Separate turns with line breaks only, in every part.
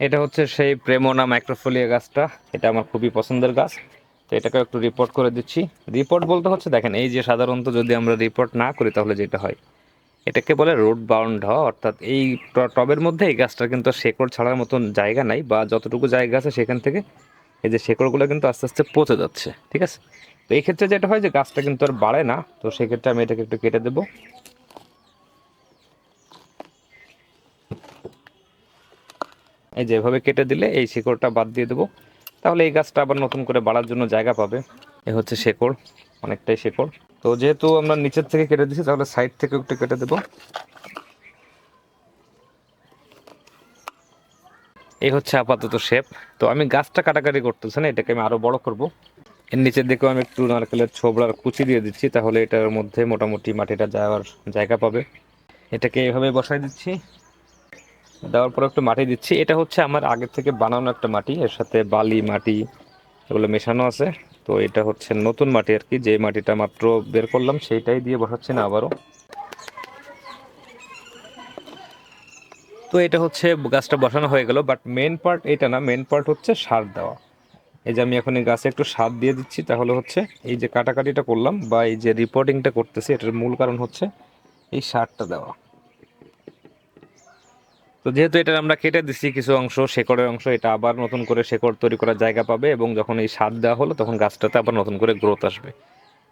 এটা হচ্ছে সেই প্রেমোনা মাইক্রোফোলিয়া গাছটা। এটা আমার খুবই পছন্দের গাছ। তো এটাকে একটু রিপোর্ট করে দিচ্ছি। রিপোর্ট বলতে হচ্ছে, দেখেন, এই যে সাধারণত যদি আমরা রিপোর্ট না করি, তাহলে যেটা হয়? এটাকে বলে রুট বাউন্ড হওয়া অর্থাৎ এই টবের মধ্যে এই গাছটার কিন্তু শেকড় ছাড়ার মতন জায়গা নাই, বা যতটুকু জায়গা আছে সেখান থেকে এই যে শেকড়গুলো কিন্তু আস্তে আস্তে পচে যাচ্ছে, ঠিক আছে? তো এই ক্ষেত্রে যেটা হয় যে, গাছটা কিন্তু আর বাড়ে না, তো সেক্ষেত্রে আমি এটাকে একটু কেটে দেবো। এই যে এভাবে কেটে দিলে এই শিকড়টা বাদ দিয়ে দেবো। তাহলে এই গাছটা আবার নতুন করে বাড়ার জন্য জায়গা পাবে। এ হচ্ছে শেকড়, অনেকটাই শেকড়। তো যেহেতু আমরা নিচের থেকে কেটে দিচ্ছি তাহলে সাইড থেকে একটু কেটে দেবো। এই হচ্ছে আপাতত শেপ। তো আমি গাছটা কাটাকাটি করতেছি না, এটাকে আমি আরও বড় করব। এর নিচের দিকেও আমি একটু নারকেলের ছোবড়ার কুচি দিয়ে দিচ্ছি, তাহলে এটার মধ্যে মোটামুটি মাটিটা যাওয়ার জায়গা পাবে। এটাকে এভাবে বসাই দিচ্ছি। দেওয়ার পর একটু মাটি দিচ্ছি। এটা হচ্ছে আমার আগে থেকে বানানো একটা মাটি, এর সাথে বালি মাটি এগুলো মেশানো আছে। তো এটা হচ্ছে নতুন মাটি আর কি, যে মাটিটা মাত্র বের করলাম সেইটাই দিয়ে বসাচ্ছি না আবারও। তো এটা হচ্ছে গাছটা বসানো হয়ে গেল বাট মেন পার্ট এটা না মেন পার্ট হচ্ছে সার দেওয়া। এই যে আমি এখন এই গাছে একটু সার দিয়ে দিচ্ছি, তাহলে হচ্ছে এই যে কাটাকাটিটা করলাম বা এই যে রিপোর্টিংটা করতেছি, এটার মূল কারণ হচ্ছে এই সারটা দেওয়া। তো যেহেতু এটা আমরা কেটে দিচ্ছি কিছু অংশ, শেকড়ের অংশ, এটা আবার নতুন করে শেকড় তৈরি করার জায়গা পাবে এবং যখন এই সার দেওয়া হলো তখন গাছটাতে আবার নতুন করে গ্রোথ আসবে।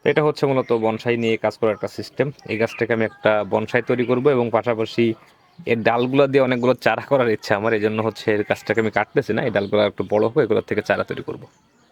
তো এটা হচ্ছে মূলত বনসাই নিয়ে কাজ করার একটা সিস্টেম এই গাছটাকে আমি একটা বনসাই তৈরি করব এবং পাশাপাশি এর ডালগুলো দিয়ে অনেকগুলো চারা করার ইচ্ছা আমার এই জন্য হচ্ছে এর গাছটাকে আমি কাটতেছি না, এই ডালগুলো একটু বড় হোক, এগুলোর থেকে চারা তৈরি করব।